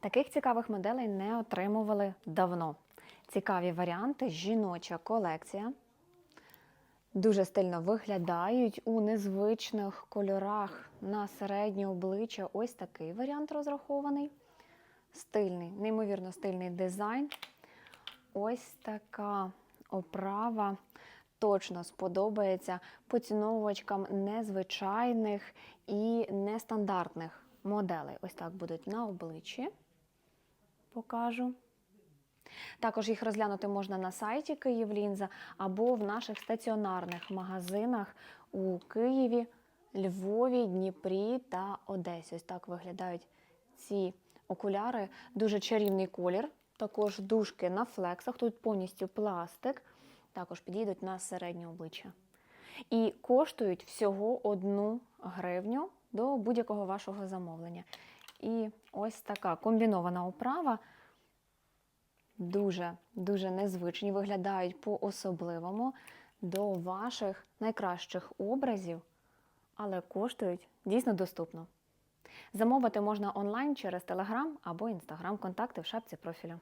Таких цікавих моделей не отримували давно. Цікаві варіанти, жіноча колекція. Дуже стильно виглядають у незвичних кольорах на середнє обличчя. Ось такий варіант розрахований. Стильний, неймовірно стильний дизайн. Ось така оправа точно сподобається поціновувачкам незвичайних і нестандартних моделей. Ось так будуть на обличчі. Покажу. Також їх розглянути можна на сайті Київлінза або в наших стаціонарних магазинах у Києві, Львові, Дніпрі та Одесі. Ось так виглядають ці окуляри. Дуже чарівний колір. Також дужки на флексах. Тут повністю пластик. Також підійдуть на середнє обличчя. І коштують всього одну гривню до будь-якого вашого замовлення. І ось така комбінована оправа дуже дуже незвичні, виглядають по-особливому до ваших найкращих образів, але коштують дійсно доступно. Замовити можна онлайн через Telegram або Instagram, контакти в шапці профілю.